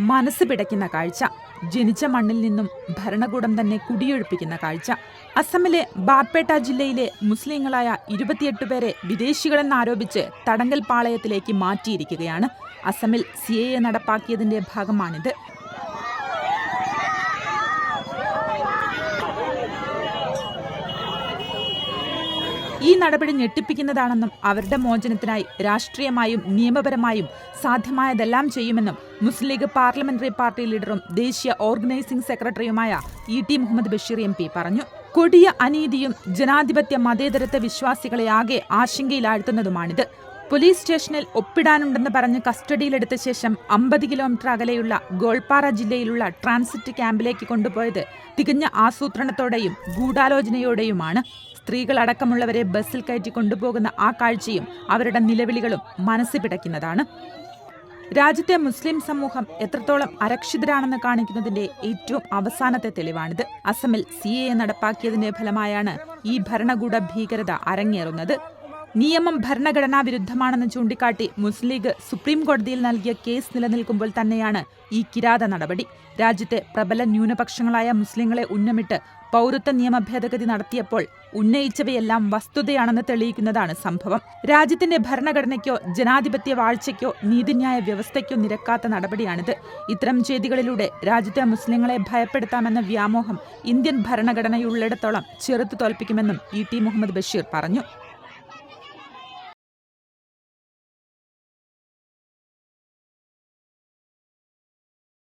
മനസ്സ് പിടയ്ക്കുന്ന കാഴ്ച. ജനിച്ച മണ്ണിൽ നിന്നും ഭരണകൂടം തന്നെ കുടിയൊഴിപ്പിക്കുന്ന കാഴ്ച. അസമിലെ ബാർപേട്ട ജില്ലയിലെ മുസ്ലിങ്ങളായ ഇരുപത്തിയെട്ട് പേരെ വിദേശികളെന്നാരോപിച്ച് തടങ്കൽ പാളയത്തിലേക്ക് മാറ്റിയിരിക്കുകയാണ്. അസമിൽ സി എ നടപ്പാക്കിയതിന്റെ ഭാഗമാണിത്. ഈ നടപടി ഞെട്ടിപ്പിക്കുന്നതാണെന്നും അവരുടെ മോചനത്തിനായി രാഷ്ട്രീയമായും നിയമപരമായും സാധ്യമായതെല്ലാം ചെയ്യുമെന്നും മുസ്ലിം ലീഗ് പാർലമെന്ററി പാർട്ടി ലീഡറും ദേശീയ ഓർഗനൈസിംഗ് സെക്രട്ടറിയുമായ E T Muhammad Basheer M P പറഞ്ഞു. കൊടിയ അനീതിയും ജനാധിപത്യ മതേതരത്വ വിശ്വാസികളെ ആകെ ആശങ്കയിലാഴ്ത്തുന്നതുമാണിത്. പോലീസ് സ്റ്റേഷനിൽ ഒപ്പിടാനുണ്ടെന്ന് പറഞ്ഞ് കസ്റ്റഡിയിലെടുത്ത ശേഷം അമ്പത് കിലോമീറ്റർ അകലെയുള്ള ഗോൾപാറ ജില്ലയിലുള്ള ട്രാൻസിറ്റ് ക്യാമ്പിലേക്ക് കൊണ്ടുപോയത് തികഞ്ഞ ആസൂത്രണത്തോടെയും ഗൂഢാലോചനയോടെയുമാണ്. സ്ത്രീകളടക്കമുള്ളവരെ ബസ്സിൽ കയറ്റി കൊണ്ടുപോകുന്ന ആ കാഴ്ചയും അവരുടെ നിലവിളികളും മനസ്സ് പിടയ്ക്കുന്നതാണ്. രാജ്യത്തെ മുസ്ലിം സമൂഹം എത്രത്തോളം അരക്ഷിതരാണെന്ന് കാണിക്കുന്നതിന്റെ ഏറ്റവും അവസാനത്തെ തെളിവാണിത്. അസമിൽ സി എ നടപ്പാക്കിയതിന്റെ ഫലമായാണ് ഈ ഭരണകൂട ഭീകരത അരങ്ങേറുന്നത്. നിയമം ഭരണഘടനാ വിരുദ്ധമാണെന്ന് ചൂണ്ടിക്കാട്ടി മുസ്ലിം ലീഗ് സുപ്രീം കോടതിയിൽ നൽകിയ കേസ് നിലനിൽക്കുമ്പോൾ തന്നെയാണ് ഈ കിരാത നടപടി. രാജ്യത്തെ പ്രബല ന്യൂനപക്ഷങ്ങളായ മുസ്ലിങ്ങളെ ഉന്നമിട്ട് പൗരത്വ നിയമ ഭേദഗതി നടത്തിയപ്പോൾ ഉന്നയിച്ചവയെല്ലാം വസ്തുതയാണെന്ന് തെളിയിക്കുന്നതാണ് സംഭവം. രാജ്യത്തിന്റെ ഭരണഘടനയ്ക്കോ ജനാധിപത്യ വാഴ്ചയ്ക്കോ നീതിന്യായ വ്യവസ്ഥയ്ക്കോ നിരക്കാത്ത നടപടിയാണിത്. ഇത്തരം ചെയ്തികളിലൂടെ രാജ്യത്തെ മുസ്ലിങ്ങളെ ഭയപ്പെടുത്താമെന്ന വ്യാമോഹം ഇന്ത്യൻ ഭരണഘടനയുള്ളിടത്തോളം ചെറുത്തു തോൽപ്പിക്കുമെന്നും ഇ ടി മുഹമ്മദ് ബഷീർ പറഞ്ഞു.